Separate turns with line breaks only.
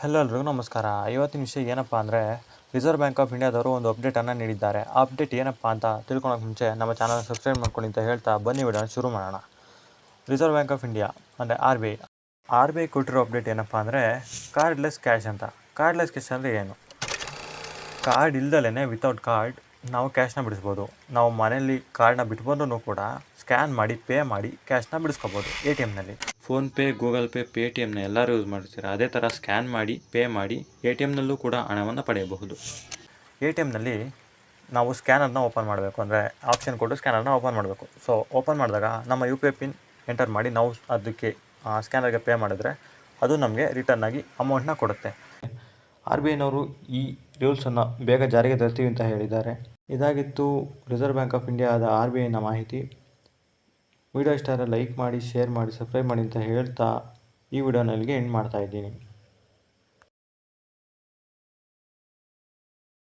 Hello ಎಲ್ರಿಗೂ ನಮಸ್ಕಾರ. ಐವತ್ತು ನಿಮಿಷ ಏನಪ್ಪ ಅಂದರೆ ರಿಸರ್ವ್ ಬ್ಯಾಂಕ್ ಆಫ್ ಇಂಡಿಯಾದವರು ಒಂದು ಅಪ್ಡೇಟನ್ನು ನೀಡಿದ್ದಾರೆ. ಆ ಅಪ್ಡೇಟ್ ಏನಪ್ಪ ಅಂತ ತಿಳ್ಕೊಳಕ್ಕೆ ಮುಂಚೆ ನಮ್ಮ ಚಾನಲ್ ಸಬ್ಸ್ಕ್ರೈಬ್ ಮಾಡ್ಕೊಂಡು ಅಂತ ಹೇಳ್ತಾ ಬನ್ನಿ ವಿಡಿಯೋನ ಶುರು ಮಾಡೋಣ. ರಿಸರ್ವ್ ಬ್ಯಾಂಕ್ ಆಫ್ ಇಂಡಿಯಾ ಅಂದರೆ R B I. R B I ಕೊಟ್ಟಿರೋ ಅಪ್ಡೇಟ್ ಏನಪ್ಪ ಅಂದರೆ ಕಾರ್ಡ್ಲೆಸ್ ಕ್ಯಾಶ್ ಅಂತ. ಕಾರ್ಡ್ಲೆಸ್ ಕ್ಯಾಶ್ ಅಂದರೆ ಏನು? ಕಾರ್ಡ್ ಇಲ್ದಲೇ ವಿತೌಟ್ ಕಾರ್ಡ್ ನಾವು ಕ್ಯಾಶ್ನ ಬಿಡಿಸ್ಬೋದು. ನಾವು ಮನೆಯಲ್ಲಿ ಕಾರ್ಡ್ನ ಬಿಟ್ಬಂದ್ರೂ ಕೂಡ ಸ್ಕ್ಯಾನ್ ಮಾಡಿ ಪೇ ಮಾಡಿ ಕ್ಯಾಶ್ನ ಬಿಡಿಸ್ಕೋಬೋದು ಎ ಟಿ ಎಮ್ನಲ್ಲಿ ಫೋನ್ಪೇ ಗೂಗಲ್ ಪೇ ಪೇ ಟಿ ಎಮ್ನ ಎಲ್ಲರೂ ಯೂಸ್ ಮಾಡ್ತೀರಾ? ಅದೇ ಥರ ಸ್ಕ್ಯಾನ್ ಮಾಡಿ ಪೇ ಮಾಡಿ ಎ ಟಿ ಎಮ್ನಲ್ಲೂ ಕೂಡ ಹಣವನ್ನು ಪಡೆಯಬಹುದು. ಎ ಟಿ ಎಮ್ನಲ್ಲಿ ನಾವು ಸ್ಕ್ಯಾನರ್ನ ಓಪನ್ ಮಾಡಬೇಕು ಅಂದರೆ ಆಪ್ಷನ್ ಕೊಟ್ಟು ಸ್ಕ್ಯಾನರ್ನ ಓಪನ್ ಮಾಡಬೇಕು. ಸೊ ಓಪನ್ ಮಾಡಿದಾಗ ನಮ್ಮ U P I PIN enter ಮಾಡಿ ನಾವು ಅದಕ್ಕೆ ಸ್ಕ್ಯಾನರ್ಗೆ ಪೇ ಮಾಡಿದ್ರೆ ಅದು ನಮಗೆ ರಿಟರ್ನ್ ಆಗಿ ಅಮೌಂಟ್ನ ಕೊಡುತ್ತೆ. ಆರ್ ಬಿ ಐನವರು ಈ ರೂಲ್ಸನ್ನು ಬೇಗ ಜಾರಿಗೆ ತರ್ತೀವಿ ಅಂತ ಹೇಳಿದ್ದಾರೆ. ಇದಾಗಿತ್ತು ರಿಸರ್ವ್ ಬ್ಯಾಂಕ್ ಆಫ್ ಇಂಡಿಯಾದ ಆರ್ ಬಿ ಐನ ಮಾಹಿತಿ. ವಿಡಿಯೋ ಇಷ್ಟ ಲೈಕ್ ಮಾಡಿ ಶೇರ್ ಮಾಡಿ ಸಬ್ಸ್ಕ್ರೈಬ್ ಮಾಡಿ ಅಂತ ಹೇಳ್ತಾ ಈ ವಿಡಿಯೋನ ಇಲ್ಲಿಗೆ ಎಂಡ್ ಮಾಡ್ತಾ ಇದ್ದೀನಿ.